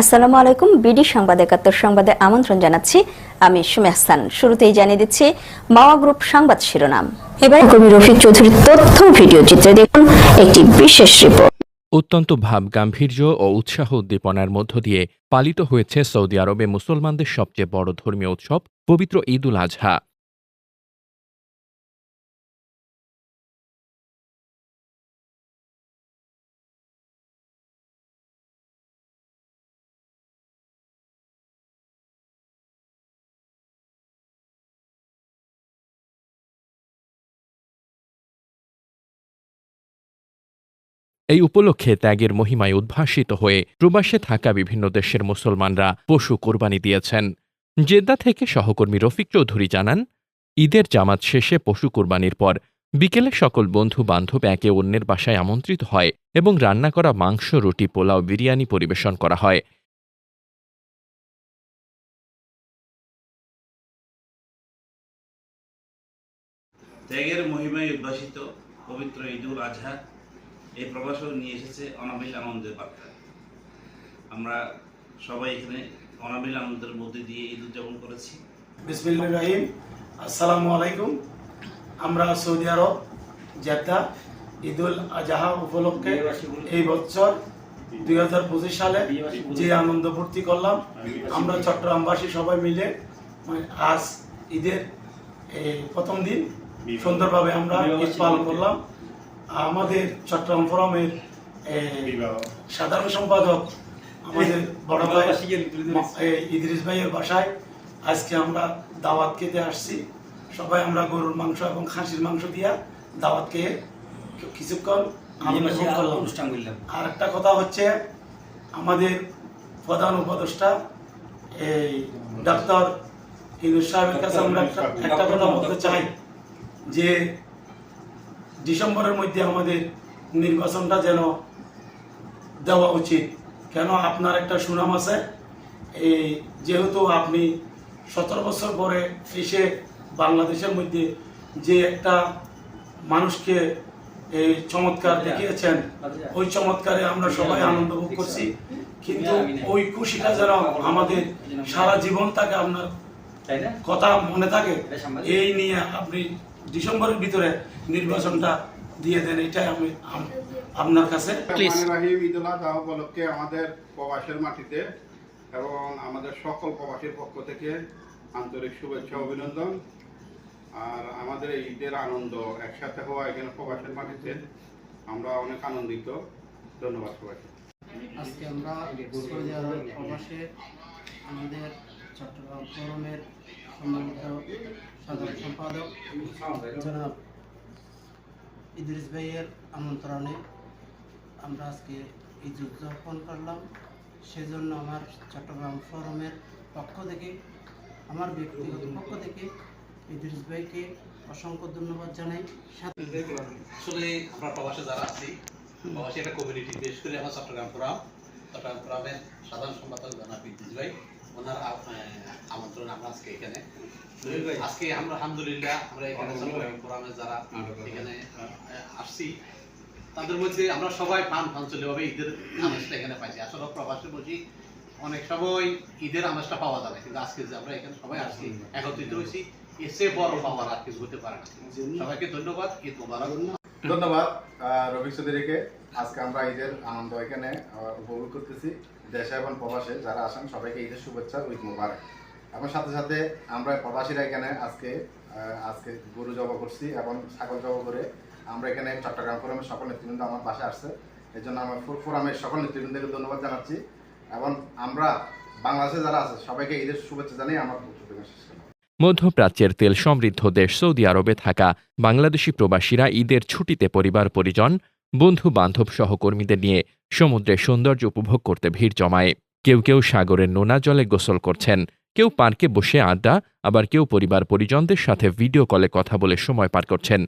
আসসালামু আলাইকুম। বিডি সংবাদ একাত্তর সংবাদে আমন্ত্রণ জানাচ্ছি। আমি সুমে হাসান। শুরুতেই জানিয়ে দিচ্ছি, মাওয়া গ্রুপ সংবাদ শিরোনাম। এবার কবি রফিক চৌধুরীর তথ্য ভিডিও চিত্রে দেখুন একটি বিশেষ রিপোর্ট। অত্যন্ত ভাব গাম্ভীর্য ও উৎসাহ উদ্দীপনার মধ্য দিয়ে পালিত হয়েছে সৌদি আরবে মুসলমানদের সবচেয়ে বড় ধর্মীয় উৎসব, পবিত্র ঈদ উল আজহা। এই উপলক্ষে ত্যাগের মহিমায় উদ্ভাসিত হয়ে প্রবাসে থাকা বিভিন্ন দেশের মুসলমানরা পশু কোরবানি দিয়েছেন। জেদ্দা থেকে সহকর্মী রফিক চৌধুরী জানান, ঈদের জামাত শেষে পশু কোরবানির পর বিকেলে সকল বন্ধু বান্ধব একে অন্যের বাসায় আমন্ত্রিত হয় এবং রান্না করা মাংস, রুটি, পোলাও, বিরিয়ানি পরিবেশন করা হয়। ত্যাগের মহিমায় উদ্ভাসিত পবিত্র ঈদুল আজহা এই প্রবাসও নিয়ে এসেছে অনাবিল আনন্দের বার্তা। আমরা সবাই এখানে অনাবিল আনন্দের মধ্যে দিয়ে ঈদ উদযাপন করেছি। বিসমিল্লাহির রহিম। আসসালামু আলাইকুম। আমরা Saudi Arab Jeddah Eidul Azha উপলক্ষে এই বছর দুই হাজার পঁচিশ সালে যে আনন্দ ফুর্তি করলাম, আমরা চট্টগ্রামবাসী সবাই মিলে মানে আজ ঈদের প্রথম দিন সুন্দরভাবে আমরা ঈদ পালন করলাম। আমাদের চট্টগ্রাম ফোরামের সাধারণ সম্পাদক আমাদের বড় ভাই ইদ্রিস ভাইয়ের বাসায় আজকে আমরা দাওয়াত খেতে আসছি। সবাই আমরা গরুর মাংস এবং খাসির মাংস দিয়া দাওয়াত খেয়ে কিছুক্ষণ ভোগ করলাম। আর একটা কথা হচ্ছে আমাদের প্রধান উপদেষ্টা এই ডাক্তার ইনুস সাহেবের কাছে আমরা একটা কথা বলতে চাই যে ডিসেম্বরের মধ্যে আমাদের নির্বাচনটা যেন দেওয়া উচিত। কেন আপনার একটা সুনাম আছে? এই যেহেতু আপনি সতেরো বছর পরে এসে বাংলাদেশের মধ্যে যে একটা মানুষকে এই চমৎকার দেখিয়েছেন ওই চমৎকারে আমরা সবাই আনন্দ ভোগ করছি। কিন্তু ওই খুশিটা যেন আমাদের সারা জীবন থাকে আপনার কথা মনে থাকে এই নিয়ে আপনি ডিসেম্বরের ভিতরে নির্বাচনটা দিয়ে দেন এটাই আমি আপনার কাছে। উপলক্ষে আমাদের প্রবাসের মাটিতে এবং আমাদের সকল প্রবাসীর পক্ষ থেকে আন্তরিক শুভেচ্ছা অভিনন্দন। আর আমাদের এই ঈদের আনন্দ একসাথে হওয়া এখানে প্রবাসের মাটিতে আমরা অনেক আনন্দিত। ধন্যবাদ সবাইকে। আজকে আমরা প্রবাসে আমাদের চট্টগ্রাম ফোরামের সম্মানিত সাধারণ সম্পাদক, জনাব ইদ্রিস ভাইয়ের আমন্ত্রণে আমরা আজকে ঈদ উদযাপন করলাম। সেজন্য আমার চট্টগ্রাম ফোরামের পক্ষ থেকে, আমার ব্যক্তিগত পক্ষ থেকে ইদ্রিস ভাইকে অসংখ্য ধন্যবাদ জানাই। আসলে আমরা প্রবাসে যারা আছি, প্রবাসী একটা কমিউনিটি বিশেষ করে আমার চট্টগ্রাম ফোরাম। চট্টগ্রাম ফোরামের সাধারণ সম্পাদক জনাব বিদ্যুৎ ভাই। ওনার আমন্ত্রণে আমরা আজকে এখানে। আজকে আমরা আলহামদুলিল্লাহ আমরা এখানে ফোরামে যারা এখানে আসছি তাদের মধ্যে আমরা সবাই প্রাণ ঈদের আমেজটা এখানে পাইছি। আসলে প্রবাসে বসি অনেক সময় ঈদের আমেজটা পাওয়া যাবে কিন্তু আজকে যে আমরা এখানে সবাই আসছি একত্রিত হয়েছি এর চেয়ে বড় পাওয়ার আর কিছু হতে পারে না। সবাইকে ধন্যবাদ ঈদ মোবারক। ধন্যবাদ রফিক চৌধুরীকে। আজকে আমরা ঈদের আনন্দ এখানে উপভোগ করতেছি। দেশে এবং প্রবাসে যারা আসেন, সবাইকে ঈদের শুভেচ্ছা উইথ মুবারক। এবং সাথে সাথে আমরা প্রবাসীরা এখানে আজকে আজকে গরু জবা করছি এবং ছাগল জবা করে আমরা এখানে চট্টগ্রাম ফোরামের সকল নেতৃবৃন্দ আমার বাসায় আসছে। এই জন্য আমার ফোরামের সকল নেতৃবৃন্দকে ধন্যবাদ জানাচ্ছি। এবং আমরা বাংলাদেশে যারা আছে, সবাইকে ঈদের শুভেচ্ছা জানিয়ে আমার বক্তব্য শেষ করলাম। মধ্যপ্রাচ্যের তেল সমৃদ্ধ দেশ সৌদি আরবে থাকা বাংলাদেশি প্রবাসীরা ঈদের ছুটিতে পরিবার পরিজন বন্ধু বান্ধব সহকর্মীদের নিয়ে সমুদ্রের সৌন্দর্য উপভোগ করতে ভিড় জমায়। কেউ কেউ সাগরের নোনা জলে গোসল করছেন, কেউ পার্কে বসে আড্ডা, আবার কেউ পরিবার পরিজনদের সাথে ভিডিও কলে কথা বলে সময় পার করছেন।